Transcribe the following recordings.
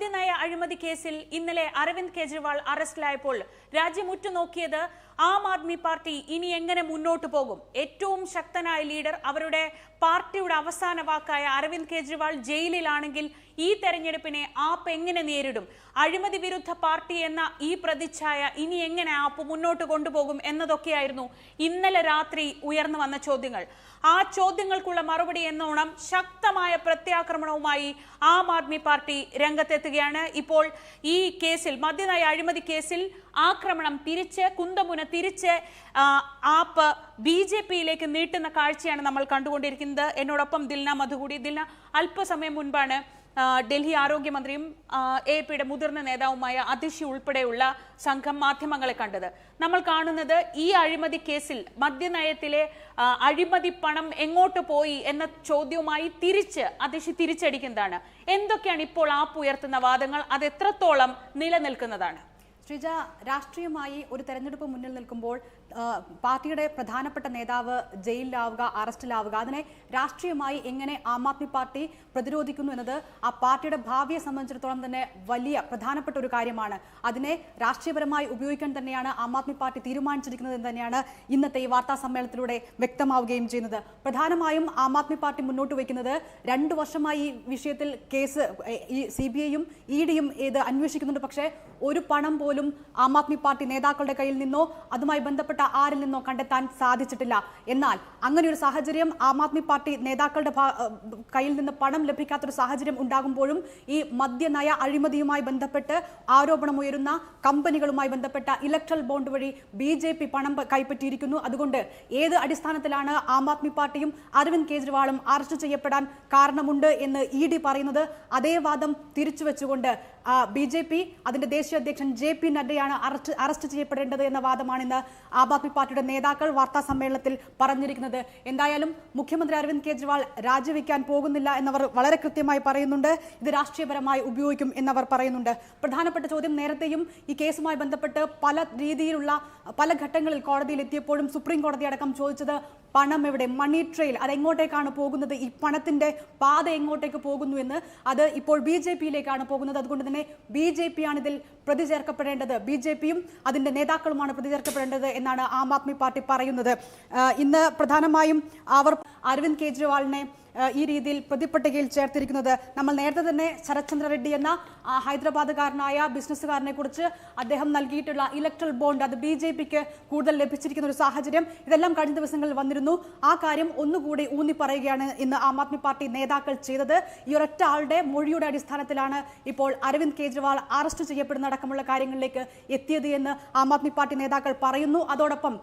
മദ്യനയ അഴിമതി കേസിൽ ഇന്നലെ അരവിന്ദ് കെജ്രിവാൾ അറസ്റ്റിലായപ്പോൾ രാജ്യം ഉറ്റുനോക്കിയത് ആം ആദ്മി പാർട്ടി ഇനി എങ്ങനെ മുന്നോട്ട് പോകും? ഏറ്റവും ശക്തനായ ലീഡർ അവരുടെ പാർട്ടിയുടെ അവസാന വാക്കായ അരവിന്ദ് കെജ്രിവാൾ ജയിലിലാണെങ്കിൽ ഈ തെരഞ്ഞെടുപ്പിനെ ആപ്പ് എങ്ങനെ നേരിടും? അഴിമതി വിരുദ്ധ പാർട്ടി എന്ന ഈ പ്രതിച്ഛായ ഇനി എങ്ങനെ ആപ്പ് മുന്നോട്ട് കൊണ്ടുപോകും എന്നതൊക്കെയായിരുന്നു ഇന്നലെ രാത്രി ഉയർന്നു വന്ന ചോദ്യങ്ങൾ. ആ ചോദ്യങ്ങൾക്കുള്ള മറുപടി എന്നോണം ശക്തമായ പ്രത്യാക്രമണവുമായി ആം ആദ്മി പാർട്ടി രംഗത്തെത്തുകയാണ്. ഇപ്പോൾ ഈ കേസിൽ മദ്യനയ അഴിമതി കേസിൽ ആക്രമണം തിരിച്ച് കുന്തമുന തിരിച്ച് ആപ്പ് ബി ജെ പിയിലേക്ക് നീട്ടുന്ന കാഴ്ചയാണ് നമ്മൾ കണ്ടുകൊണ്ടിരിക്കുന്നത്. എന്നോടൊപ്പം ദിൽന മധുകൂടി. ദിൽന അല്പസമയം മുൻപാണ് ഡൽഹി ആരോഗ്യമന്ത്രിയും എ പിയുടെ മുതിർന്ന നേതാവുമായ അതിഷി ഉൾപ്പെടെയുള്ള സംഘം മാധ്യമങ്ങളെ കണ്ടത്. നമ്മൾ കാണുന്നത് ഈ അഴിമതി കേസിൽ മദ്യനയത്തിലെ അഴിമതി പണം എങ്ങോട്ട് പോയി എന്ന ചോദ്യവുമായി തിരിച്ച് അതിഷി തിരിച്ചടിക്കുന്നതാണ്. എന്തൊക്കെയാണ് ഇപ്പോൾ ആപ്പ് ഉയർത്തുന്ന വാദങ്ങൾ? അത് എത്രത്തോളം നിലനിൽക്കുന്നതാണ്? ശ്രീജ രാഷ്ട്രീയമായി ഒരു തെരഞ്ഞെടുപ്പ് മുന്നിൽ നിൽക്കുമ്പോൾ പാർട്ടിയുടെ പ്രധാനപ്പെട്ട നേതാവ് ജയിലിലാവുക അറസ്റ്റിലാവുക അതിനെ രാഷ്ട്രീയമായി എങ്ങനെ ആം ആദ്മി പാർട്ടി പ്രതിരോധിക്കുന്നു എന്നത് ആ പാർട്ടിയുടെ ഭാവിയെ സംബന്ധിച്ചിടത്തോളം തന്നെ വലിയ പ്രധാനപ്പെട്ട ഒരു കാര്യമാണ്. അതിനെ രാഷ്ട്രീയപരമായി ഉപയോഗിക്കാൻ തന്നെയാണ് ആം ആദ്മി പാർട്ടി തീരുമാനിച്ചിരിക്കുന്നത് എന്ന് തന്നെയാണ് ഇന്നത്തെ ഈ വാർത്താ സമ്മേളനത്തിലൂടെ വ്യക്തമാവുകയും ചെയ്യുന്നത്. പ്രധാനമായും ആം ആദ്മി പാർട്ടി മുന്നോട്ട് വയ്ക്കുന്നത് രണ്ടു വർഷമായി ഈ വിഷയത്തിൽ കേസ് ഈ സി ബി ഐയും ഇ ഡിയും ഇത് അന്വേഷിക്കുന്നുണ്ട്. പക്ഷേ ഒരു പണം പോലും ആം ആദ്മി പാർട്ടി നേതാക്കളുടെ കയ്യിൽ നിന്നോ അതുമായി ബന്ധപ്പെട്ട ആരിൽ നിന്നോ കണ്ടെത്താൻ സാധിച്ചിട്ടില്ല. എന്നാൽ അങ്ങനെ ഒരു സാഹചര്യം ആം ആദ്മി പാർട്ടി നേതാക്കളുടെ കയ്യിൽ നിന്ന് പണം ലഭിക്കാത്തൊരു സാഹചര്യം ഉണ്ടാകുമ്പോഴും ഈ മദ്യനയ അഴിമതിയുമായി ബന്ധപ്പെട്ട് ആരോപണമുയരുന്ന കമ്പനികളുമായി ബന്ധപ്പെട്ട ഇലക്ട്രൽ ബോണ്ട് വഴി ബി ജെ പി പണം കൈപ്പറ്റിയിരിക്കുന്നു. അതുകൊണ്ട് ഏത് അടിസ്ഥാനത്തിലാണ് ആം ആദ്മി പാർട്ടിയും അരവിന്ദ് കെജ്രിവാളും അറസ്റ്റ് ചെയ്യപ്പെടാൻ കാരണമുണ്ട് എന്ന് ഇ പറയുന്നത് അതേ വാദം തിരിച്ചു വെച്ചുകൊണ്ട് ബി ജെ പി അതിന്റെ ദേശീയ അധ്യക്ഷൻ ജെ പി അറസ്റ്റ് അറസ്റ്റ് ചെയ്യപ്പെടേണ്ടത് എന്ന വാദമാണ് ഇന്ന് ആം ആദ്മി പാർട്ടിയുടെ നേതാക്കൾ വാർത്താ സമ്മേളനത്തിൽ പറഞ്ഞിരിക്കുന്നത്. എന്തായാലും മുഖ്യമന്ത്രി അരവിന്ദ് കെജ്രിവാൾ രാജിവെക്കാൻ പോകുന്നില്ല എന്നവർ വളരെ കൃത്യമായി പറയുന്നുണ്ട്. ഇത് രാഷ്ട്രീയപരമായി ഉപയോഗിക്കും എന്നവർ പറയുന്നുണ്ട്. പ്രധാനപ്പെട്ട ചോദ്യം നേരത്തെയും ഈ കേസുമായി ബന്ധപ്പെട്ട് പല രീതിയിലുള്ള പല ഘട്ടങ്ങളിൽ കോടതിയിൽ എത്തിയപ്പോഴും സുപ്രീം കോടതി അടക്കം ചോദിച്ചത് പണം എവിടെ? Money trail. അത് എങ്ങോട്ടേക്കാണ് പോകുന്നത്? ഈ പണത്തിന്റെ പാത എങ്ങോട്ടേക്ക് പോകുന്നു എന്ന്. അത് ഇപ്പോൾ ബി ജെ പിയിലേക്കാണ് പോകുന്നത്. അതുകൊണ്ട് തന്നെ ബി ജെ പി ആണ് ഇതിൽ പ്രതി ചേർക്കപ്പെടേണ്ടത് ബി ജെ പിയും അതിന്റെ നേതാക്കളുമാണ് പ്രതി ചേർക്കപ്പെടേണ്ടത് എന്നാണ് ആം ആദ്മി പാർട്ടി പറയുന്നത്. ഇന്ന് പ്രധാനമായും അവർ അരവിന്ദ് കെജ്രിവാളിനെ ഈ രീതിയിൽ പ്രതിപ്പട്ടികയിൽ ചേർത്തിരിക്കുന്നത് നമ്മൾ നേരത്തെ തന്നെ ശരത്ചന്ദ്ര റെഡ്ഡി എന്ന ഹൈദരാബാദുകാരനായ ബിസിനസ്സുകാരനെ കുറിച്ച് അദ്ദേഹം നൽകിയിട്ടുള്ള ഇലക്ട്രൽ ബോണ്ട് അത് ബി ജെ പിക്ക് കൂടുതൽ ലഭിച്ചിരിക്കുന്ന ഒരു സാഹചര്യം ഇതെല്ലാം കഴിഞ്ഞ ദിവസങ്ങളിൽ വന്നിരുന്നു. ആ കാര്യം ഒന്നുകൂടി ഊന്നി പറയുകയാണ് ഇന്ന് ആം ആദ്മി പാർട്ടി നേതാക്കൾ ചെയ്തത്. ഈ ഒരൊറ്റ ആളുടെ മൊഴിയുടെ അടിസ്ഥാനത്തിലാണ് ഇപ്പോൾ അരവിന്ദ് കെജ്രിവാൾ അറസ്റ്റ് ചെയ്യപ്പെടുന്ന അടക്കമുള്ള കാര്യങ്ങളിലേക്ക് എത്തിയത് എന്ന് ആം ആദ്മി പാർട്ടി നേതാക്കൾ പറയുന്നു. അതോടൊപ്പം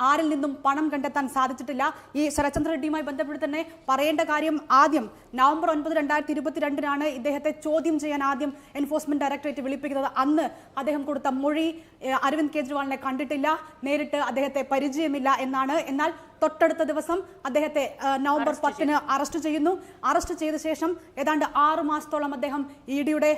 ആരിൽ നിന്നും പണം കണ്ടെത്താൻ സാധിച്ചിട്ടില്ല. ഈ ശരത്ചന്ദ്ര റെഡ്ഡിയുമായി ബന്ധപ്പെട്ട് തന്നെ പറയേണ്ട കാര്യം ആദ്യം നവംബർ ഒൻപത് രണ്ടായിരത്തി ഇരുപത്തിരണ്ടിനാണ് ഇദ്ദേഹത്തെ ചോദ്യം ചെയ്യാൻ ആദ്യം എൻഫോഴ്സ്മെന്റ് ഡയറക്ടറേറ്റ് വിളിപ്പിക്കുന്നത്. അന്ന് അദ്ദേഹം കൊടുത്ത മൊഴി അരവിന്ദ് കെജ്രിവാളിനെ കണ്ടിട്ടില്ല. നേരിട്ട് അദ്ദേഹത്തെ പരിചയമില്ല എന്നാണ്. എന്നാൽ തൊട്ടടുത്ത ദിവസം അദ്ദേഹത്തെ നവംബർ പത്തിന് അറസ്റ്റ് ചെയ്യുന്നു. അറസ്റ്റ് ചെയ്ത ശേഷം ഏതാണ്ട് ആറു മാസത്തോളം അദ്ദേഹം ഇ ഡിയുടെ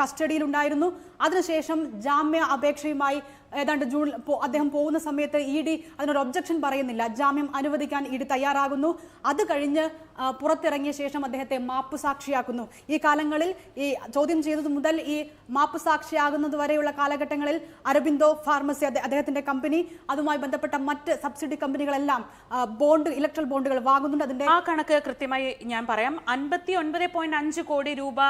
കസ്റ്റഡിയിലുണ്ടായിരുന്നു. അതിനുശേഷം ജാമ്യ അപേക്ഷയുമായി ഏതാണ്ട് ജൂൺ അദ്ദേഹം പോകുന്ന സമയത്ത് ഇ ഡി അതിനൊരു ഒബ്ജക്ഷൻ പറയുന്നില്ല. ജാമ്യം അനുവദിക്കാൻ ഇ ഡി തയ്യാറാകുന്നു. അത് കഴിഞ്ഞ് പുറത്തിറങ്ങിയ ശേഷം അദ്ദേഹത്തെ മാപ്പ് സാക്ഷിയാക്കുന്നു. ഈ കാലങ്ങളിൽ ഈ ചോദ്യം ചെയ്തത് മുതൽ ഈ മാപ്പ് സാക്ഷിയാകുന്നത് വരെയുള്ള കാലഘട്ടങ്ങളിൽ അരബിന്ദോ ഫാർമസി അദ്ദേഹത്തിന്റെ കമ്പനി അതുമായി ബന്ധപ്പെട്ട മറ്റ് സബ്സിഡി കമ്പനികളെല്ലാം ബോണ്ട് ഇലക്ട്രൽ ബോണ്ടുകൾ വാങ്ങുന്നുണ്ട്. അതിന്റെ ആ കണക്ക് കൃത്യമായി ഞാൻ പറയാം. അൻപത്തി ഒൻപത് പോയിന്റ് അഞ്ച് കോടി രൂപ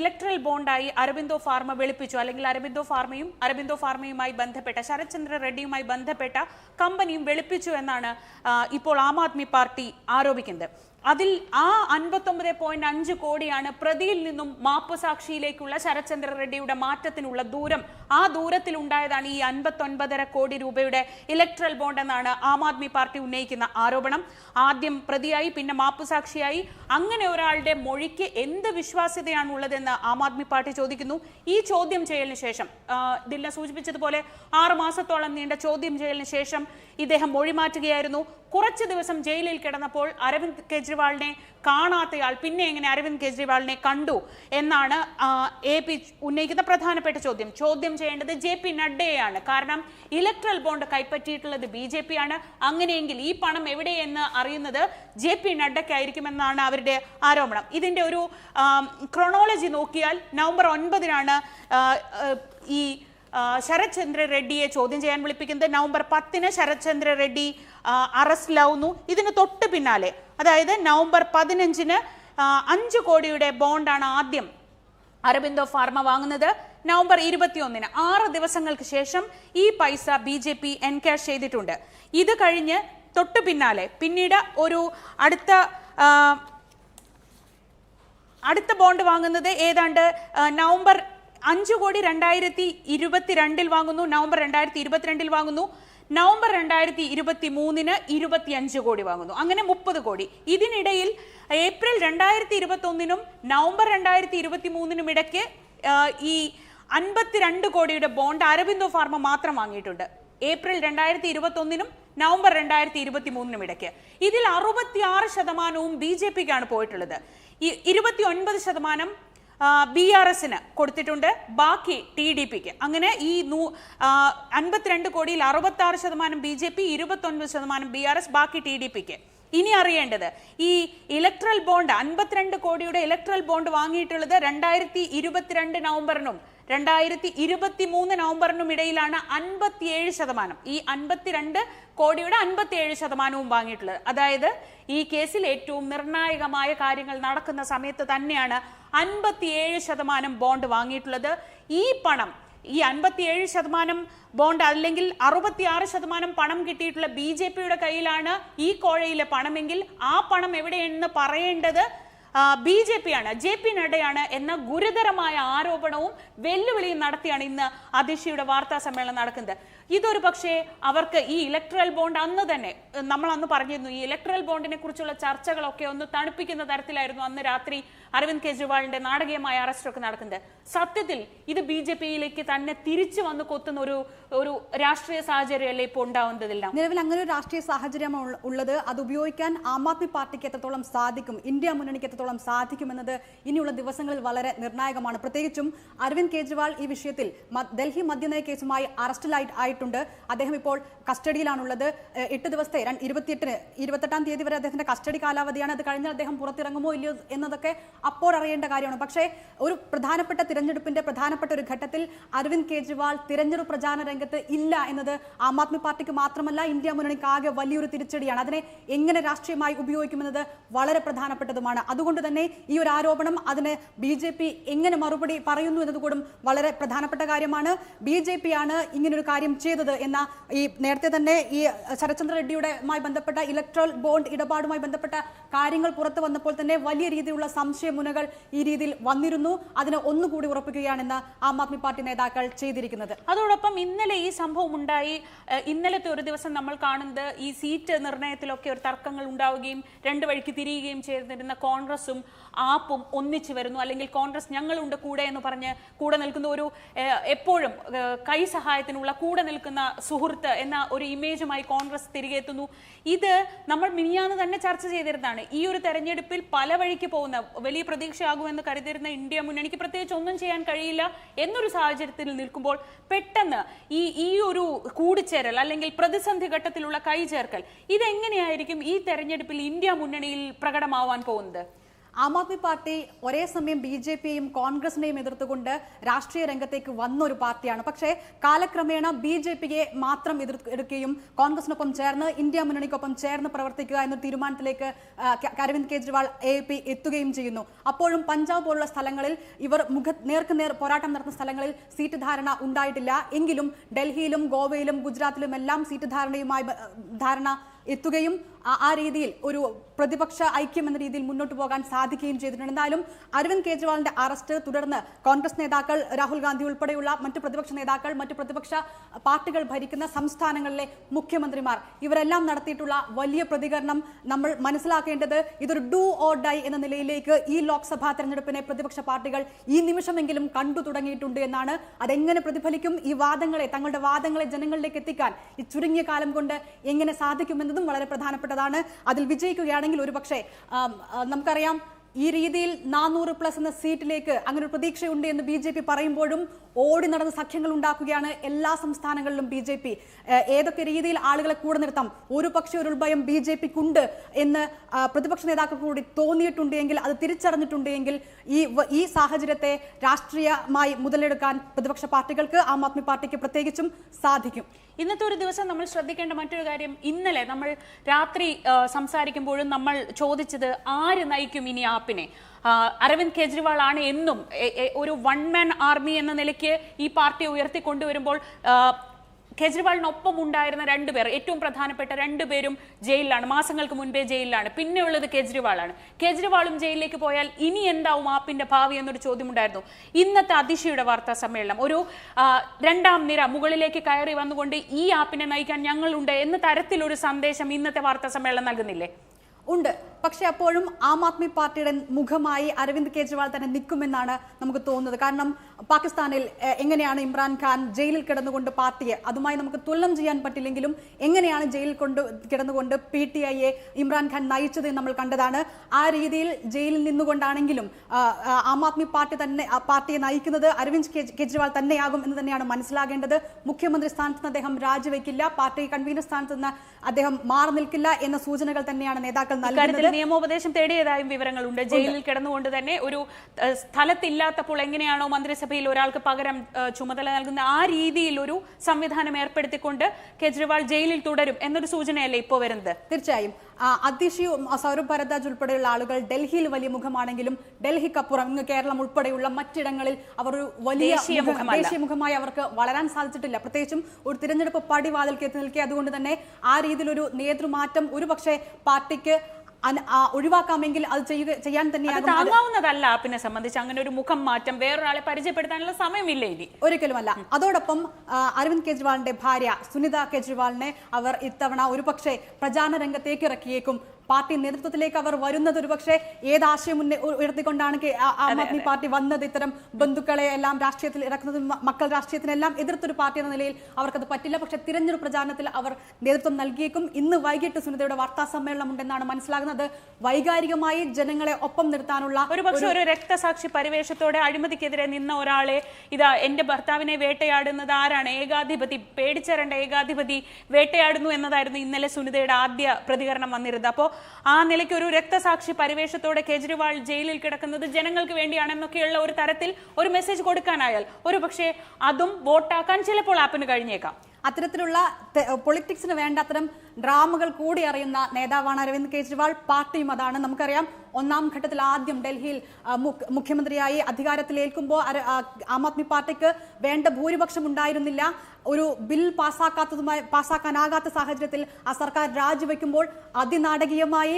ഇലക്ട്രൽ ബോണ്ടായി അരബിന്ദോ ഫാർമ വെളുപ്പിച്ചു. അല്ലെങ്കിൽ അരബിന്ദോ ഫാർമയും അരബിന്ദോ ഫാർമയുമായി ബന്ധപ്പെട്ട ശരത്ചന്ദ്ര റെഡ്ഡിയുമായി ബന്ധപ്പെട്ട കമ്പനിയും വെളുപ്പിച്ചു എന്നാണ് ഇപ്പോൾ ആം ആദ്മി പാർട്ടി ആരോപിക്കുന്നത്. അതിൽ ആ അൻപത്തൊമ്പത് പോയിന്റ് അഞ്ച് കോടിയാണ് പ്രതിയിൽ നിന്നും മാപ്പ് സാക്ഷിയിലേക്കുള്ള ശരത്ചന്ദ്ര റെഡ്ഡിയുടെ മാറ്റത്തിനുള്ള ദൂരം. ആ ദൂരത്തിൽ ഉണ്ടായതാണ് ഈ അൻപത്തൊൻപതര കോടി രൂപയുടെ ഇലക്ട്രൽ ബോണ്ട് എന്നാണ് ആം ആദ്മി പാർട്ടി ഉന്നയിക്കുന്ന ആരോപണം. ആദ്യം പ്രതിയായി പിന്നെ മാപ്പ് സാക്ഷിയായി അങ്ങനെ ഒരാളുടെ മൊഴിക്ക് എന്ത് വിശ്വാസ്യതയാണ് ഉള്ളതെന്ന് ആം ആദ്മി പാർട്ടി ചോദിക്കുന്നു. ഈ ചോദ്യം ചെയ്യലിന് ശേഷം ദില്ല സൂചിപ്പിച്ചതുപോലെ ആറ് മാസത്തോളം നീണ്ട ചോദ്യം ചെയ്യലിന് ശേഷം ഇദ്ദേഹം മൊഴി മാറ്റുകയായിരുന്നു. കുറച്ച് ദിവസം ജയിലിൽ കിടന്നപ്പോൾ അരവിന്ദ് കെജ്രിവാളിനെ കാണാത്തയാൾ പിന്നെ എങ്ങനെ അരവിന്ദ് കെജ്രിവാളിനെ കണ്ടു എന്നാണ് എ പി ഉന്നയിക്കുന്ന പ്രധാനപ്പെട്ട ചോദ്യം. ചോദ്യം ചെയ്യേണ്ടത് ജെ പി നഡ്ഡയെയാണ്. കാരണം ഇലക്ട്രൽ ബോണ്ട് കൈപ്പറ്റിയിട്ടുള്ളത് ബി ജെ പി ആണ്. അങ്ങനെയെങ്കിൽ ഈ പണം എവിടെയെന്ന് അറിയുന്നത് ജെ പി നഡ്ഡയ്ക്കായിരിക്കുമെന്നാണ് അവരുടെ ആരോപണം. ഇതിന്റെ ഒരു ക്രോണോളജി നോക്കിയാൽ നവംബർ ഒൻപതിനാണ് ഈ ശരത് ചന്ദ്ര റെഡ്ഡിയെ ചോദ്യം ചെയ്യാൻ വിളിപ്പിക്കുന്നത്. നവംബർ പത്തിന് ശരത് ചന്ദ്ര റെഡ്ഡി അറസ്റ്റിലാവുന്നു. ഇതിന് തൊട്ട് പിന്നാലെ അതായത് നവംബർ പതിനഞ്ചിന് അഞ്ച് കോടിയുടെ ബോണ്ടാണ് ആദ്യം അരബിന്ദോ ഫാർമ വാങ്ങുന്നത്. നവംബർ ഇരുപത്തിയൊന്നിന് ആറ് ദിവസങ്ങൾക്ക് ശേഷം ഈ പൈസ ബി ജെ പി എൻകാഷ് ചെയ്തിട്ടുണ്ട്. ഇത് കഴിഞ്ഞ് തൊട്ടു പിന്നാലെ പിന്നീട് ഒരു അടുത്ത അടുത്ത ബോണ്ട് വാങ്ങുന്നത് ഏതാണ്ട് നവംബർ അഞ്ചു കോടി രണ്ടായിരത്തി ഇരുപത്തിരണ്ടിൽ വാങ്ങുന്നു നവംബർ രണ്ടായിരത്തി ഇരുപത്തിരണ്ടിൽ വാങ്ങുന്നു. നവംബർ രണ്ടായിരത്തി ഇരുപത്തി മൂന്നിന് ഇരുപത്തിയഞ്ച് കോടി വാങ്ങുന്നു. അങ്ങനെ മുപ്പത് കോടി. ഇതിനിടയിൽ ഏപ്രിൽ രണ്ടായിരത്തി ഇരുപത്തി ഒന്നിനും നവംബർ രണ്ടായിരത്തി ഇരുപത്തി മൂന്നിനും ഇടയ്ക്ക് ഈ അൻപത്തിരണ്ട് കോടിയുടെ ബോണ്ട് അരബിന്ദോ ഫാർമ മാത്രം വാങ്ങിയിട്ടുണ്ട്. ഏപ്രിൽ രണ്ടായിരത്തി ഇരുപത്തി ഒന്നിനും നവംബർ രണ്ടായിരത്തി ഇരുപത്തി മൂന്നിനും ഇടയ്ക്ക്. ഇതിൽ അറുപത്തിയാറ് ശതമാനവും ബി ജെ പിക്കാണ് പോയിട്ടുള്ളത്. ഇരുപത്തി ഒൻപത് ശതമാനം ബി ആർ എസിന് കൊടുത്തിട്ടുണ്ട്. ബാക്കി ടി ഡി പിക്ക് അങ്ങനെ ഈ നൂ അൻപത്തിരണ്ട് കോടിയിൽ അറുപത്തി ആറ് ശതമാനം ബി ജെ പി ഇരുപത്തൊൻപത് ശതമാനം ബി ആർ എസ് ബാക്കി ടി ഡി പിക്ക് ഇനി അറിയേണ്ടത് ഈ ഇലക്ട്രൽ ബോണ്ട് അൻപത്തിരണ്ട് കോടിയുടെ ഇലക്ട്രൽ ബോണ്ട് വാങ്ങിയിട്ടുള്ളത് രണ്ടായിരത്തി ഇരുപത്തിരണ്ട് നവംബറിനും രണ്ടായിരത്തി ഇരുപത്തി മൂന്ന് നവംബറിനും ഇടയിലാണ് അൻപത്തിയേഴ് ശതമാനം ഈ അൻപത്തിരണ്ട് കോടിയുടെ അൻപത്തിയേഴ് ശതമാനവും വാങ്ങിയിട്ടുള്ളത്. അതായത് ഈ കേസിൽ ഏറ്റവും നിർണായകമായ കാര്യങ്ങൾ നടക്കുന്ന സമയത്ത് തന്നെയാണ് അൻപത്തിയേഴ് ശതമാനം ബോണ്ട് വാങ്ങിയിട്ടുള്ളത്. ഈ പണം ഈ അൻപത്തിയേഴ് ശതമാനം ബോണ്ട് അല്ലെങ്കിൽ അറുപത്തിയാറ് ശതമാനം പണം കിട്ടിയിട്ടുള്ള ബി ജെ പിയുടെ കയ്യിലാണ് ഈ കോഴയിലെ പണമെങ്കിൽ ആ പണം എവിടെയെന്ന് പറയേണ്ടത് ബി ജെ പി ആണ് ജെ പി നഡ്ഡയാണ് എന്ന ഗുരുതരമായ ആരോപണവും വെല്ലുവിളിയും നടത്തിയാണ് ഇന്ന് അതിഷിയുടെ വാർത്താ സമ്മേളനം നടക്കുന്നത്. ഇതൊരു പക്ഷേ അവർക്ക് ഈ ഇലക്ട്രൽ ബോണ്ട് അന്ന് തന്നെ നമ്മൾ അന്ന് പറഞ്ഞിരുന്നു ഈ ഇലക്ട്രൽ ബോണ്ടിനെ കുറിച്ചുള്ള ചർച്ചകളൊക്കെ ഒന്ന് തണുപ്പിക്കുന്ന തരത്തിലായിരുന്നു അന്ന് രാത്രി അരവിന്ദ് കെജ്രിവാളിന്റെ നാടകീയമായ അറസ്റ്റൊക്കെ നടക്കുന്നത് സത്യത്തിൽ ഇത് ബി ജെ പിയിലേക്ക് തന്നെ തിരിച്ചു വന്ന് കൊത്തുന്ന ഒരു ഒരു രാഷ്ട്രീയ സാഹചര്യമല്ലേ ഇപ്പോൾ ഉണ്ടാവുന്നതെല്ലാം? നിലവിൽ അങ്ങനെ ഒരു രാഷ്ട്രീയ സാഹചര്യം ഉള്ളത് അത് ഉപയോഗിക്കാൻ ആം ആദ്മി പാർട്ടിക്ക് എത്രത്തോളം സാധിക്കും ഇന്ത്യ മുന്നണിക്ക് എത്രത്തോളം സാധിക്കുമെന്നത് ഇനിയുള്ള ദിവസങ്ങളിൽ വളരെ നിർണായകമാണ്. പ്രത്യേകിച്ചും അരവിന്ദ് കെജ്രിവാൾ ഈ വിഷയത്തിൽ ഡൽഹി മദ്യനയ കേസുമായി അറസ്റ്റിലായി ആയിട്ടുണ്ട്. അദ്ദേഹം ഇപ്പോൾ കസ്റ്റഡിയിലാണുള്ളത്. എട്ട് ദിവസത്തെ ഇരുപത്തിയെട്ടിന് ഇരുപത്തെട്ടാം തീയതി വരെ അദ്ദേഹത്തിന്റെ കസ്റ്റഡി കാലാവധിയാണ്. അത് കഴിഞ്ഞാൽ അദ്ദേഹം പുറത്തിറങ്ങുമോ ഇല്ലയോ എന്നതൊക്കെ അപ്പോൾ അറിയേണ്ട കാര്യമാണ്. പക്ഷേ ഒരു പ്രധാനപ്പെട്ട തിരഞ്ഞെടുപ്പിന്റെ പ്രധാനപ്പെട്ട ഒരു ഘട്ടത്തിൽ അരവിന്ദ് കെജ്രിവാൾ തിരഞ്ഞെടുപ്പ് പ്രചാരണ രംഗത്ത് ഇല്ല എന്നത് ആം ആദ്മി പാർട്ടിക്ക് മാത്രമല്ല ഇന്ത്യ മുന്നണിക്ക് ആകെ വലിയൊരു തിരിച്ചടിയാണ്. അതിനെ എങ്ങനെ രാഷ്ട്രീയമായി ഉപയോഗിക്കുമെന്നത് വളരെ പ്രധാനപ്പെട്ടതുമാണ്. അതുകൊണ്ട് തന്നെ ഈ ഒരു ആരോപണം അതിന് ബി ജെ പി എങ്ങനെ മറുപടി പറയുന്നു എന്നതുകൂടും വളരെ പ്രധാനപ്പെട്ട കാര്യമാണ്. ബി ജെ പി ആണ് ഇങ്ങനൊരു കാര്യം ചെയ്തത് എന്ന ഈ നേരത്തെ തന്നെ ഈ ശരത്ചന്ദ്ര റെഡ്ഡിയുടെമായി ബന്ധപ്പെട്ട ഇലക്ട്രൽ ബോണ്ട് ഇടപാടുമായി ബന്ധപ്പെട്ട കാര്യങ്ങൾ പുറത്തു വന്നപ്പോൾ തന്നെ വലിയ രീതിയിലുള്ള സംശയമുനകൾ ഈ രീതിയിൽ വന്നിരുന്നു. അതിനെ ഒന്നുകൂടി ഉറപ്പിക്കുകയാണെന്ന് ആം ആദ്മി പാർട്ടി നേതാക്കൾ ചെയ്തിരിക്കുന്നത്. അതോടൊപ്പം ഇന്നലെ ഈ സംഭവം ഉണ്ടായി. ഇന്നലത്തെ ഒരു ദിവസം നമ്മൾ കാണുന്നത് ഈ സീറ്റ് നിർണയത്തിലൊക്കെ ഒരു തർക്കങ്ങൾ ഉണ്ടാവുകയും രണ്ട് വഴിക്ക് തിരിയുകയും ചെയ്തിരുന്ന കോൺഗ്രസും ആപ്പും ഒന്നിച്ചു വരുന്നു. അല്ലെങ്കിൽ കോൺഗ്രസ് ഞങ്ങളുണ്ട് കൂടെ എന്ന് പറഞ്ഞ് കൂടെ നിൽക്കുന്ന ഒരു എപ്പോഴും കൈ സഹായത്തിനുള്ള കൂടെ നിൽക്കുന്ന സുഹൃത്ത് എന്ന ഒരു ഇമേജുമായി കോൺഗ്രസ് തിരികെ എത്തുന്നു ഇത് നമ്മൾ മിനിയാന്ന് തന്നെ ചർച്ച ചെയ്തിരുന്നതാണ്. ഈ ഒരു തെരഞ്ഞെടുപ്പിൽ പല വഴിക്ക് പോകുന്ന വലിയ പ്രതീക്ഷയാകുമെന്ന് കരുതിയിരുന്ന ഇന്ത്യ മുന്നണിക്ക് പ്രത്യേകിച്ച് ഒന്നും ചെയ്യാൻ കഴിയില്ല എന്നൊരു സാഹചര്യത്തിൽ നിൽക്കുമ്പോൾ പെട്ടെന്ന് ഈ ഈ ഒരു കൂടിച്ചേരൽ അല്ലെങ്കിൽ പ്രതിസന്ധി ഘട്ടത്തിലുള്ള കൈചേർക്കൽ ഇതെങ്ങനെയായിരിക്കും ഈ തെരഞ്ഞെടുപ്പിൽ ഇന്ത്യ മുന്നണിയിൽ പ്രകടമാവാൻ പോകുന്നത്? ആം ആദ്മി പാർട്ടി ഒരേ സമയം ബി ജെ പിയെയും കോൺഗ്രസിനെയും എതിർത്തുകൊണ്ട് രാഷ്ട്രീയ രംഗത്തേക്ക് വന്ന ഒരു പാർട്ടിയാണ്. പക്ഷേ കാലക്രമേണ ബി ജെ പിയെ മാത്രം എതിർക്കുകയും കോൺഗ്രസിനൊപ്പം ചേർന്ന് ഇന്ത്യ മുന്നണിക്കൊപ്പം ചേർന്ന് പ്രവർത്തിക്കുക എന്ന തീരുമാനത്തിലേക്ക് അരവിന്ദ് കെജ്രിവാൾ എ പി എത്തുകയും ചെയ്യുന്നു. അപ്പോഴും പഞ്ചാബ് പോലുള്ള സ്ഥലങ്ങളിൽ ഇവർ മുഖ നേർക്ക് നേർ പോരാട്ടം നടത്തുന്ന സ്ഥലങ്ങളിൽ സീറ്റ് ധാരണ ഉണ്ടായിട്ടില്ല. എങ്കിലും ഡൽഹിയിലും ഗോവയിലും ഗുജറാത്തിലും എല്ലാം സീറ്റ് ധാരണയുമായി ധാരണ എത്തുകയും ആ രീതിയിൽ ഒരു പ്രതിപക്ഷ ഐക്യം എന്ന രീതിയിൽ മുന്നോട്ട് പോകാൻ സാധിക്കുകയും ചെയ്തിട്ടുണ്ട്. എന്തായാലും അരവിന്ദ് കെജ്രിവാളിന്റെ അറസ്റ്റ് തുടർന്ന് കോൺഗ്രസ് നേതാക്കൾ രാഹുൽ ഗാന്ധി ഉൾപ്പെടെയുള്ള മറ്റ് പ്രതിപക്ഷ നേതാക്കൾ മറ്റ് പ്രതിപക്ഷ പാർട്ടികൾ ഭരിക്കുന്ന സംസ്ഥാനങ്ങളിലെ മുഖ്യമന്ത്രിമാർ ഇവരെല്ലാം നടത്തിയിട്ടുള്ള വലിയ പ്രതികരണം നമ്മൾ മനസ്സിലാക്കേണ്ടത് ഇതൊരു ഡു ഓർ ഡൈ എന്ന നിലയിലേക്ക് ഈ ലോക്സഭാ തെരഞ്ഞെടുപ്പിനെ പ്രതിപക്ഷ പാർട്ടികൾ ഈ നിമിഷമെങ്കിലും കണ്ടു തുടങ്ങിയിട്ടുണ്ട് എന്നാണ്. അതെങ്ങനെ പ്രതിഫലിക്കും? ഈ വാദങ്ങളെ തങ്ങളുടെ വാദങ്ങളെ ജനങ്ങളിലേക്ക് എത്തിക്കാൻ ഈ ചുരുങ്ങിയ കാലം കൊണ്ട് എങ്ങനെ സാധിക്കുമെന്നതും വളരെ പ്രധാനപ്പെട്ടതാണ്. അതിൽ വിജയിക്കുകയാണെങ്കിൽ ഒരുപക്ഷെ നമുക്കറിയാം ഈ രീതിയിൽ നാനൂറ് പ്ലസ് എന്ന സീറ്റിലേക്ക് അങ്ങനെ ഒരു പ്രതീക്ഷയുണ്ട് എന്ന് ബി ജെ പി പറയുമ്പോഴും ഓടി നടന്ന് സഖ്യങ്ങൾ ഉണ്ടാക്കുകയാണ് എല്ലാ സംസ്ഥാനങ്ങളിലും ബി ജെ പി. ഏതൊക്കെ രീതിയിൽ ആളുകളെ കൂടെ നിർത്താം? ഒരു പക്ഷേ ഒരു ഉൾഭയം ബി ജെ പിക്കുണ്ട് എന്ന് പ്രതിപക്ഷ നേതാക്കൾക്ക് കൂടി തോന്നിയിട്ടുണ്ട് എങ്കിൽ അത് തിരിച്ചറിഞ്ഞിട്ടുണ്ട് എങ്കിൽ ഈ ഈ സാഹചര്യത്തെ രാഷ്ട്രീയമായി മുതലെടുക്കാൻ പ്രതിപക്ഷ പാർട്ടികൾക്ക് ആം ആദ്മി പാർട്ടിക്ക് പ്രത്യേകിച്ചും സാധിക്കും. ഇന്നത്തെ ഒരു ദിവസം നമ്മൾ ശ്രദ്ധിക്കേണ്ട മറ്റൊരു കാര്യം ഇന്നലെ നമ്മൾ രാത്രി സംസാരിക്കുമ്പോഴും നമ്മൾ ചോദിച്ചത് ആര് നയിക്കും ഇനി ആപ്പിനെ? അരവിന്ദ് കെജ്രിവാൾ ആണ് എന്നും ഒരു വൺ മാൻ ആർമി എന്ന നിലയ്ക്ക് ഈ പാർട്ടി ഉയർത്തിക്കൊണ്ടുവരുമ്പോൾ കെജ്രിവാളിനൊപ്പം ഉണ്ടായിരുന്ന രണ്ടുപേർ ഏറ്റവും പ്രധാനപ്പെട്ട രണ്ടുപേരും ജയിലിലാണ്. മാസങ്ങൾക്ക് മുൻപേ ജയിലിലാണ്. പിന്നെയുള്ളത് കെജ്രിവാളാണ്. കെജ്രിവാളും ജയിലിലേക്ക് പോയാൽ ഇനി എന്താവും ആപ്പിന്റെ ഭാവി എന്നൊരു ചോദ്യമുണ്ടായിരുന്നു. ഇന്നത്തെ അതിശയുടെ വാർത്താ സമ്മേളനം. ഒരു രണ്ടാം നിര മുകളിലേക്ക് കയറി വന്നുകൊണ്ട് ഈ ആപ്പിനെ നയിക്കാൻ ഞങ്ങളുണ്ട് എന്ന തരത്തിലൊരു സന്ദേശം ഇന്നത്തെ വാർത്താ സമ്മേളനം നൽകുന്നില്ലേ? ഉണ്ട്. പക്ഷെ അപ്പോഴും ആം ആദ്മി പാർട്ടിയുടെ മുഖമായി അരവിന്ദ് കെജ്രിവാൾ തന്നെ നിൽക്കുമെന്നാണ് നമുക്ക് തോന്നുന്നത്. കാരണം പാകിസ്ഥാനിൽ എങ്ങനെയാണ് ഇമ്രാൻഖാൻ ജയിലിൽ കിടന്നുകൊണ്ട് പാർട്ടിയെ? അതുമായി നമുക്ക് തുലനം ചെയ്യാൻ പറ്റില്ലെങ്കിലും എങ്ങനെയാണ് ജയിലിൽ കൊണ്ട് കിടന്നുകൊണ്ട് പി ടി ഐയെ ഇമ്രാൻഖാൻ നയിച്ചത് നമ്മൾ കണ്ടതാണ്. ആ രീതിയിൽ ജയിലിൽ നിന്നുകൊണ്ടാണെങ്കിലും ആ, ആദ്മി പാർട്ടി തന്നെ പാർട്ടിയെ നയിക്കുന്നത് അരവിന്ദ് കെജ്- കെജ്രിവാൾ തന്നെയാകും എന്ന് തന്നെയാണ് മനസ്സിലാകേണ്ടത്. മുഖ്യമന്ത്രി സ്ഥാനത്ത് നിന്ന് അദ്ദേഹം രാജിവെക്കില്ല പാർട്ടി കൺവീനർ സ്ഥാനത്ത് നിന്ന് അദ്ദേഹം മാറി നിൽക്കില്ല എന്ന സൂചനകൾ തന്നെയാണ് നേതാക്കൾ നൽകുന്നത്. നിയമോപദേശം തേടിയതായും വിവരങ്ങളുണ്ട്. ജയിലിൽ കിടന്നുകൊണ്ട് തന്നെ ഒരു സ്ഥലത്തില്ലാത്തപ്പോൾ എങ്ങനെയാണോ മന്ത്രിസഭയിൽ ഒരാൾക്ക് പകരം ചുമതല നൽകുന്ന ആ രീതിയിൽ ഒരു സംവിധാനം ഏർപ്പെടുത്തിക്കൊണ്ട് കെജ്രിവാൾ ജയിലിൽ തുടരും എന്നൊരു സൂചനയല്ലേ ഇപ്പോൾ വരുന്നത്? തീർച്ചയായും. അതിഷിയും സൗരഭ് ഭരദ്വാജ് ഉൾപ്പെടെയുള്ള ആളുകൾ ഡൽഹിയിൽ വലിയ മുഖമാണെങ്കിലും ഡൽഹിക്കപ്പുറം ഇങ്ങ് കേരളം ഉൾപ്പെടെയുള്ള മറ്റിടങ്ങളിൽ അവർ ഒരു വലിയ ദേശീയ മുഖമായി അവർക്ക് വളരാൻ സാധിച്ചിട്ടില്ല. പ്രത്യേകിച്ചും ഒരു തിരഞ്ഞെടുപ്പ് പടിവാതിൽക്ക് എത്തി നിൽക്കുക അതുകൊണ്ട് തന്നെ ആ രീതിയിലൊരു നേതൃമാറ്റം ഒരുപക്ഷെ പാർട്ടിക്ക് ഒഴിവാക്കാമെങ്കിൽ അത് ചെയ്യുക ചെയ്യാൻ തന്നെയാണ് താങ്ങാവുന്നതല്ല ആപ്പിനെ സംബന്ധിച്ച്. അങ്ങനെ ഒരു മുഖം മാറ്റം വേറൊരാളെ പരിചയപ്പെടുത്താനുള്ള സമയമില്ല ഇനി. ഒരിക്കലുമല്ല. അതോടൊപ്പം അരവിന്ദ് കെജ്രിവാളിന്റെ ഭാര്യ സുനിത കെജ്രിവാളിനെ അവർ ഇത്തവണ ഒരുപക്ഷെ പ്രചാരണ രംഗത്തേക്ക് ഇറക്കിയേക്കും. പാർട്ടി നേതൃത്വത്തിലേക്ക് അവർ വരുന്നത് ഒരുപക്ഷെ ഏത് ആശയം ഉയർത്തിക്കൊണ്ടാണ് ആം ആദ്മി പാർട്ടി വന്നത്? ഇത്തരം ബന്ധുക്കളെ എല്ലാം രാഷ്ട്രീയത്തിൽ ഇറക്കുന്നതും മക്കൾ രാഷ്ട്രീയത്തിനെല്ലാം എതിർത്തൊരു പാർട്ടി എന്ന നിലയിൽ അവർക്കത് പറ്റില്ല. പക്ഷെ തിരഞ്ഞെടുപ്പ് പ്രചാരണത്തിൽ അവർ നേതൃത്വം നൽകിയേക്കും. ഇന്ന് വൈകിട്ട് സുനിതയുടെ വാർത്താ സമ്മേളനം ഉണ്ടെന്നാണ് മനസ്സിലാകുന്നത്. വൈകാരികമായി ജനങ്ങളെ ഒപ്പം നിർത്താനുള്ള ഒരു പക്ഷെ ഒരു രക്തസാക്ഷി പരിവേഷത്തോടെ അഴിമതിക്കെതിരെ നിന്ന ഒരാളെ ഇതാ എന്റെ ഭർത്താവിനെ വേട്ടയാടുന്നത് ആരാണ്? ഏകാധിപതി പേടിച്ചരണ്ട ഏകാധിപതി വേട്ടയാടുന്നു എന്നതായിരുന്നു ഇന്നലെ സുനിതയുടെ ആദ്യ പ്രതികരണം വന്നിരുന്നത്. അപ്പോൾ ആ നിലയ്ക്ക് ഒരു രക്തസാക്ഷി പരിവേഷത്തോടെ കേജ്രിവാൾ ജയിലിൽ കിടക്കുന്നത് ജനങ്ങൾക്ക് വേണ്ടിയാണെന്നൊക്കെയുള്ള ഒരു തരത്തിൽ ഒരു മെസ്സേജ് കൊടുക്കാനായാൽ ഒരു പക്ഷേ അതും വോട്ടാക്കാൻ ചിലപ്പോൾ ആപ്പിന് കഴിഞ്ഞേക്കാം. അത്തരത്തിലുള്ള പൊളിറ്റിക്സിന് വേണ്ട അത്തരം ഡ്രാമകൾ കൂടി അറിയുന്ന നേതാവാണ് അരവിന്ദ് കെജ്രിവാൾ. പാർട്ടിയും അതാണ്. നമുക്കറിയാം ഒന്നാം ഘട്ടത്തിൽ ആദ്യം ഡൽഹിയിൽ മുഖ്യമന്ത്രിയായി അധികാരത്തിലേൽക്കുമ്പോൾ ആം ആദ്മി പാർട്ടിക്ക് വേണ്ട ഭൂരിപക്ഷം ഉണ്ടായിരുന്നില്ല. ഒരു ബിൽ പാസ്സാക്കാത്തതുമായി പാസ്സാക്കാനാകാത്ത സാഹചര്യത്തിൽ ആ സർക്കാർ രാജിവെക്കുമ്പോൾ അതിനാടകീയമായി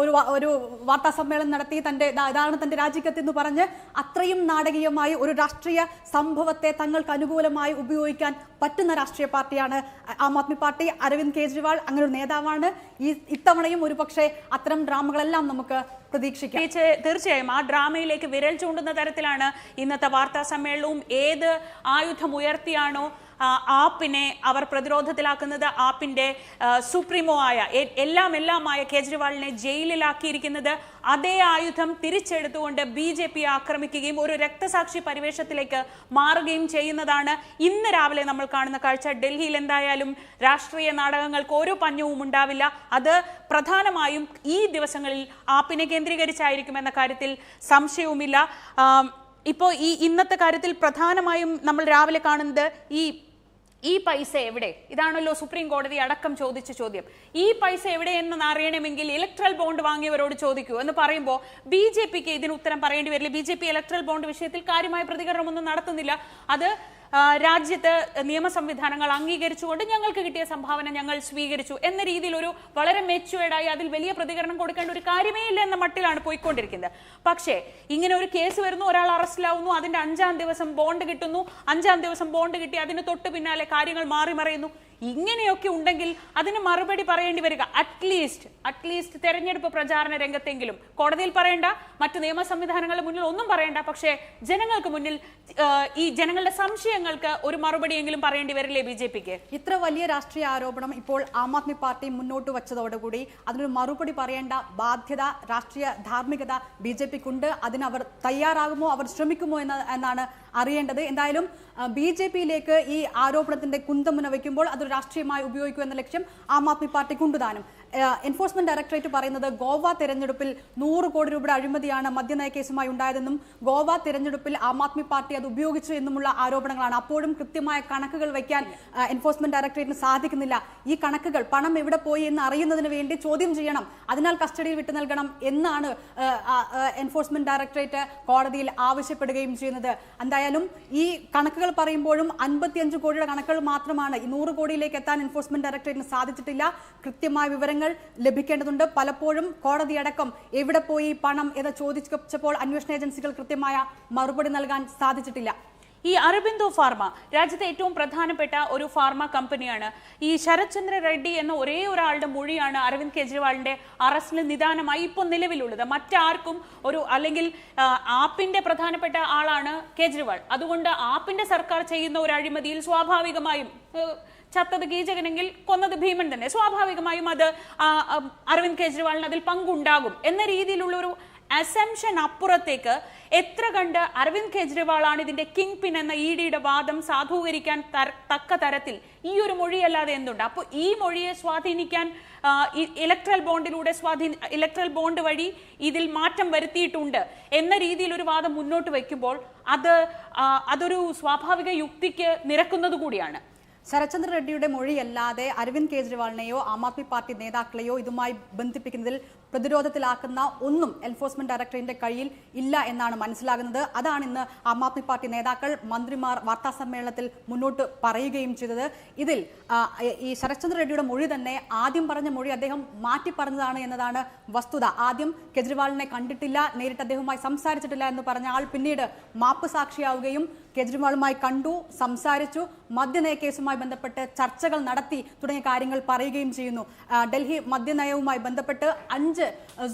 ഒരു ഒരു വാർത്താ സമ്മേളനം നടത്തി തന്റെ ഇതാണ് തന്റെ രാജിക്കത്ത് എന്ന് പറഞ്ഞ് അത്രയും നാടകീയമായി ഒരു രാഷ്ട്രീയ സംഭവത്തെ തങ്ങൾക്ക് അനുകൂലമായി ഉപയോഗിക്കാൻ പറ്റുന്ന രാഷ്ട്രീയ പാർട്ടിയാണ് ആം ആദ്മി പാർട്ടി അരവിന്ദ് കെജ്രിവാൾ അങ്ങനെ ഒരു നേതാവാണ്. ഈ ഇത്തവണയും ഒരു പക്ഷേ അത്തരം ഡ്രാമകളെല്ലാം നമുക്ക് പ്രതീക്ഷിക്കാം. തീർച്ചയായും ആ ഡ്രാമയിലേക്ക് വിരൽ ചൂണ്ടുന്ന തരത്തിലാണ് ഇന്നത്തെ വാർത്താ സമ്മേളനവും. ഏത് ആയുധം ഉയർത്തിയാണോ ആപ്പിനെ അവർ പ്രതിരോധത്തിലാക്കുന്നത് ആപ്പിന്റെ സുപ്രീമോ ആയ എല്ലാം എല്ലാമായ കേജ്രിവാളിനെ ജയിലിലാക്കിയിരിക്കുന്നത് അതേ ആയുധം തിരിച്ചെടുത്തുകൊണ്ട് ബി ജെ പി ആക്രമിക്കുകയും ഒരു രക്തസാക്ഷി പരിവേഷത്തിലേക്ക് മാറുകയും ചെയ്യുന്നതാണ് ഇന്ന് രാവിലെ നമ്മൾ കാണുന്ന കാഴ്ച. ഡൽഹിയിൽ എന്തായാലും രാഷ്ട്രീയ നാടകങ്ങൾക്ക് ഒരു പഞ്ഞവും ഉണ്ടാവില്ല. അത് പ്രധാനമായും ഈ ദിവസങ്ങളിൽ ആപ്പിനെ കേന്ദ്രീകരിച്ചായിരിക്കും എന്ന കാര്യത്തിൽ സംശയവുമില്ല. ഇപ്പോൾ ഈ ഇന്നത്തെ കാര്യത്തിൽ പ്രധാനമായും നമ്മൾ രാവിലെ കാണുന്നത് ഈ ഈ പൈസ എവിടെ? ഇതാണല്ലോ സുപ്രീം കോടതി അടക്കം ചോദിച്ച ചോദ്യം. ഈ പൈസ എവിടെ എന്ന് അറിയണമെങ്കിൽ ഇലക്ട്രൽ ബോണ്ട് വാങ്ങിയവരോട് ചോദിക്കൂ എന്ന് പറയുമ്പോൾ ബി ജെ പിക്ക് ഇതിന് ഉത്തരം പറയേണ്ടി വരില്ല. B J P electoral bond വിഷയത്തിൽ കാര്യമായ പ്രതികരണമൊന്നും നടത്തുന്നില്ല. അത് രാജ്യത്ത് നിയമ സംവിധാനങ്ങൾ അംഗീകരിച്ചുകൊണ്ട് ഞങ്ങൾക്ക് കിട്ടിയ സംഭാവന ഞങ്ങൾ സ്വീകരിച്ചു എന്ന രീതിയിൽ ഒരു വളരെ മെച്ചുവേർഡായി അതിൽ വലിയ പ്രതികരണം കൊടുക്കേണ്ട ഒരു കാര്യമേ ഇല്ല എന്ന മട്ടിലാണ് പോയിക്കൊണ്ടിരിക്കുന്നത്. പക്ഷേ ഇങ്ങനെ ഒരു കേസ് വരുന്നു ഒരാൾ അറസ്റ്റിലാവുന്നു അതിന്റെ അഞ്ചാം ദിവസം ബോണ്ട് കിട്ടുന്നു അഞ്ചാം ദിവസം ബോണ്ട് കിട്ടി അതിന് തൊട്ട് പിന്നാലെ കാര്യങ്ങൾ മാറി മറയുന്നു. ഇങ്ങനെയൊക്കെ ഉണ്ടെങ്കിൽ അതിന് മറുപടി പറയേണ്ടി വരിക. അറ്റ്ലീസ്റ്റ് അറ്റ്ലീസ്റ്റ് തെരഞ്ഞെടുപ്പ് പ്രചാരണ രംഗത്തെങ്കിലും. കോടതിയിൽ പറയേണ്ട മറ്റു നിയമ സംവിധാനങ്ങളുടെ മുന്നിൽ ഒന്നും പറയേണ്ട. പക്ഷേ ജനങ്ങൾക്ക് മുന്നിൽ ഈ ജനങ്ങളുടെ സംശയങ്ങൾക്ക് ഒരു മറുപടിയെങ്കിലും പറയേണ്ടി വരില്ലേ ബി ജെ പിക്ക്? ഇത്ര വലിയ രാഷ്ട്രീയ ആരോപണം ഇപ്പോൾ ആം ആദ്മി പാർട്ടി മുന്നോട്ട് വച്ചതോടുകൂടി അതിനൊരു മറുപടി പറയേണ്ട ബാധ്യത രാഷ്ട്രീയ ധാർമ്മികത ബി ജെ പിക്കുണ്ട്. അതിനവർ തയ്യാറാകുമോ അവർ ശ്രമിക്കുമോ എന്ന് എന്നാണ് അറിയേണ്ടത്. എന്തായാലും ബി ജെ പിയിലേക്ക് ഈ ആരോപണത്തിന്റെ കുന്തമുന വയ്ക്കുമ്പോൾ അത് രാഷ്ട്രീയമായി ഉപയോഗിക്കുമെന്ന എന്ന ലക്ഷ്യം ആം ആദ്മി പാർട്ടിക്കുണ്ട് താനും. എൻഫോഴ്സ്മെന്റ് ഡയറക്ടറേറ്റ് പറയുന്നത് ഗോവ തെരഞ്ഞെടുപ്പിൽ നൂറ് കോടി രൂപയുടെ അഴിമതിയാണ് മദ്യനയ കേസുമായി ഉണ്ടായതെന്നും ഗോവ തെരഞ്ഞെടുപ്പിൽ ആം ആദ്മി പാർട്ടി അത് ഉപയോഗിച്ചു എന്നുമുള്ള ആരോപണങ്ങളാണ്. അപ്പോഴും കൃത്യമായ കണക്കുകൾ വയ്ക്കാൻ എൻഫോഴ്സ്മെന്റ് ഡയറക്ടറേറ്റിന് സാധിക്കുന്നില്ല. ഈ കണക്കുകൾ പണം എവിടെ പോയി എന്ന് അറിയുന്നതിന് വേണ്ടി ചോദ്യം ചെയ്യണം. അതിനാൽ കസ്റ്റഡിയിൽ വിട്ടു നൽകണം എന്നാണ് എൻഫോഴ്സ്മെന്റ് ഡയറക്ടറേറ്റ് കോടതിയിൽ ആവശ്യപ്പെടുകയും ചെയ്യുന്നത്. എന്തായാലും ഈ കണക്കുകൾ പറയുമ്പോഴും അൻപത്തിയഞ്ച് കോടിയുടെ കണക്കുകൾ മാത്രമാണ് ഈ നൂറ് കോടിയിലേക്ക് എത്താൻ എൻഫോഴ്സ്മെന്റ് ഡയറക്ടറേറ്റിന് സാധിച്ചിട്ടില്ല. കൃത്യമായ വിവരങ്ങൾ ലഭിക്കേണ്ടതുണ്ട്. പലപ്പോഴും കോടതിയടക്കം എവിടെ പോയി പണം എന്ന് ചോദിച്ചപ്പോൾ അന്വേഷണ ഏജൻസികൾ കൃത്യമായ മറുപടി നൽകാൻ സാധിച്ചിട്ടില്ല. ഈ അരബിന്ദോ ഫാർമ രാജ്യത്തെ ഏറ്റവും പ്രധാനപ്പെട്ട ഒരു ഫാർമ കമ്പനിയാണ്. ഈ ശരത് ചന്ദ്ര റെഡ്ഡി എന്ന ഒരേ ഒരാളുടെ മൊഴിയാണ് അരവിന്ദ് കെജ്രിവാളിന്റെ അറസ്റ്റിന് നിദാനമായി ഇപ്പോൾ നിലവിലുള്ളത്. മറ്റാർക്കും ഒരു അല്ലെങ്കിൽ ആപ്പിന്റെ പ്രധാനപ്പെട്ട ആളാണ് കെജ്രിവാൾ. അതുകൊണ്ട് ആപ്പിന്റെ സർക്കാർ ചെയ്യുന്ന ഒരു അഴിമതിയിൽ സ്വാഭാവികമായും ചത്തത് കീചകനെങ്കിൽ കൊന്നത് ഭീമൻ തന്നെ. സ്വാഭാവികമായും അത് അരവിന്ദ് കെജ്രിവാളിന് അതിൽ പങ്കുണ്ടാകും. എന്ന രീതിയിലുള്ള ഒരു അസംഷൻ അപ്പുറത്തേക്ക് എത്ര കണ്ട് അരവിന്ദ് കെജ്രിവാളാണ് ഇതിന്റെ കിങ് പിൻ എന്ന ഇ ഡിയുടെ വാദം സാധൂകരിക്കാൻ തക്ക തരത്തിൽ ഈ ഒരു മൊഴിയല്ലാതെ എന്തുണ്ട്? അപ്പോൾ ഈ മൊഴിയെ സ്വാധീനിക്കാൻ ഇലക്ട്രൽ ബോണ്ടിലൂടെ സ്വാധീന ഇലക്ട്രൽ ബോണ്ട് വഴി ഇതിൽ മാറ്റം വരുത്തിയിട്ടുണ്ട് എന്ന രീതിയിൽ ഒരു വാദം മുന്നോട്ട് വയ്ക്കുമ്പോൾ അത് അതൊരു സ്വാഭാവിക യുക്തിക്ക് നിരക്കുന്നത് കൂടിയാണ്. ശരത്ചന്ദ്ര റെഡ്ഡിയുടെ മൊഴിയല്ലാതെ അരവിന്ദ് കെജ്രിവാളിനെയോ ആം ആദ്മി പാർട്ടി നേതാക്കളെയോ ഇതുമായി ബന്ധിപ്പിക്കുന്നതിൽ പ്രതിരോധത്തിലാക്കുന്ന ഒന്നും എൻഫോഴ്സ്മെന്റ് ഡയറക്ടറേറ്റിന്റെ കയ്യിൽ ഇല്ല എന്നാണ് മനസ്സിലാകുന്നത്. അതാണ് ഇന്ന് ആം ആദ്മി പാർട്ടി നേതാക്കൾ മന്ത്രിമാർ വാർത്താ സമ്മേളനത്തിൽ മുന്നോട്ട് പറയുകയും ചെയ്തത്. ഇതിൽ ഈ ശരത്ചന്ദ്ര റെഡ്ഡിയുടെ മൊഴി തന്നെ ആദ്യം പറഞ്ഞ മൊഴി അദ്ദേഹം മാറ്റി പറഞ്ഞതാണ് എന്നതാണ് വസ്തുത. ആദ്യം കെജ്രിവാളിനെ കണ്ടിട്ടില്ല നേരിട്ട് അദ്ദേഹവുമായി സംസാരിച്ചിട്ടില്ല എന്ന് പറഞ്ഞ ആൾ പിന്നീട് മാപ്പ് സാക്ഷിയാവുകയും കെജ്രിവാളുമായി കണ്ടു സംസാരിച്ചു മദ്യനയ കേസുമായി ബന്ധപ്പെട്ട് ചർച്ചകൾ നടത്തി തുടങ്ങിയ കാര്യങ്ങൾ പറയുകയും ചെയ്യുന്നു. ഡൽഹി മദ്യനയവുമായി ബന്ധപ്പെട്ട് അഞ്ച്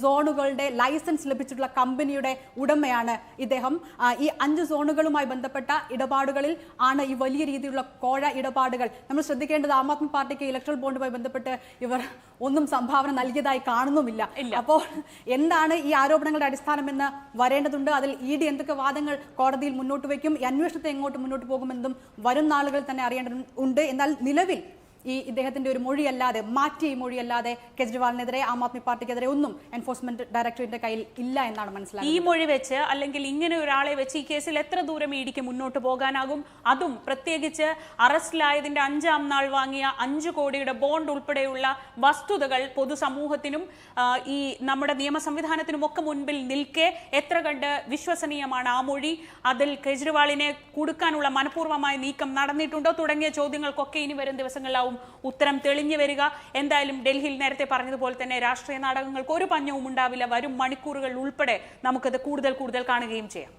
സോണുകളുടെ ലൈസൻസ് ലഭിച്ചിട്ടുള്ള കമ്പനിയുടെ ഉടമയാണ് ഇദ്ദേഹം. ഈ അഞ്ച് സോണുകളുമായി ബന്ധപ്പെട്ട ഇടപാടുകളിൽ ആണ് ഈ വലിയ രീതിയിലുള്ള കോഴ ഇടപാടുകൾ. നമ്മൾ ശ്രദ്ധിക്കേണ്ടത് ആം ആദ്മി പാർട്ടിക്ക് ഇലക്ട്രൽ ബോണ്ടുമായി ബന്ധപ്പെട്ട് ഇവർ ഒന്നും സംഭാവന നൽകിയതായി കാണുന്നുമില്ല. അപ്പോൾ എന്താണ് ഈ ആരോപണങ്ങളുടെ അടിസ്ഥാനമെന്ന് വരേണ്ടതുണ്ട്? അതിൽ ഇ ഡി എന്തൊക്കെ വാദങ്ങൾ കോടതിയിൽ മുന്നോട്ട് വയ്ക്കും? ഈ അന്വേഷണത്തെ എങ്ങോട്ട് മുന്നോട്ട് പോകുമെന്നും വരും നാളുകളിൽ തന്നെ അറിയേണ്ടതുണ്ട് എന്നാൽ നിലവിൽ ഈ ഇദ്ദേഹത്തിന്റെ ഒരു മൊഴിയല്ലാതെ മാറ്റിയ ഈ മൊഴിയല്ലാതെ കെജ്രിവാളിനെതിരെ ആം ആദ്മി പാർട്ടിക്കെതിരെ ഒന്നും എൻഫോഴ്സ്മെന്റ് ഡയറക്ടറേറ്റിന്റെ കയ്യിൽ ഇല്ല എന്നാണ് മനസ്സിലാക്കുന്നത്. ഈ മൊഴി വെച്ച് അല്ലെങ്കിൽ ഇങ്ങനെ ഒരാളെ വെച്ച് ഈ കേസിൽ എത്ര ദൂരം ഇടിക്ക് മുന്നോട്ട് പോകാനാകും? അതും പ്രത്യേകിച്ച് അറസ്റ്റിലായതിന്റെ അഞ്ചാം നാൾ വാങ്ങിയ അഞ്ചു കോടിയുടെ ബോണ്ട് ഉൾപ്പെടെയുള്ള വസ്തുതകൾ പൊതുസമൂഹത്തിനും ഈ നമ്മുടെ നിയമ സംവിധാനത്തിനും ഒക്കെ മുൻപിൽ നിൽക്കെ എത്ര കണ്ട് വിശ്വസനീയമാണ് ആ മൊഴി? അതിൽ കെജ്രിവാളിനെ കൊടുക്കാനുള്ള മനഃപൂർവമായ നീക്കം നടന്നിട്ടുണ്ടോ? തുടങ്ങിയ ചോദ്യങ്ങൾക്കൊക്കെ ഇനി വരും ദിവസങ്ങളിലാവും ഉത്തരം തെളിഞ്ഞു വരിക. എന്തായാലും ഡൽഹിയിൽ നേരത്തെ പറഞ്ഞതുപോലെ തന്നെ രാഷ്ട്രീയ നാടകങ്ങൾക്ക് ഒരു പഞ്ഞവും ഉണ്ടാവില്ല വരും മണിക്കൂറുകൾ ഉൾപ്പെടെ നമുക്കത് കൂടുതൽ കൂടുതൽ കാണുകയും ചെയ്യാം.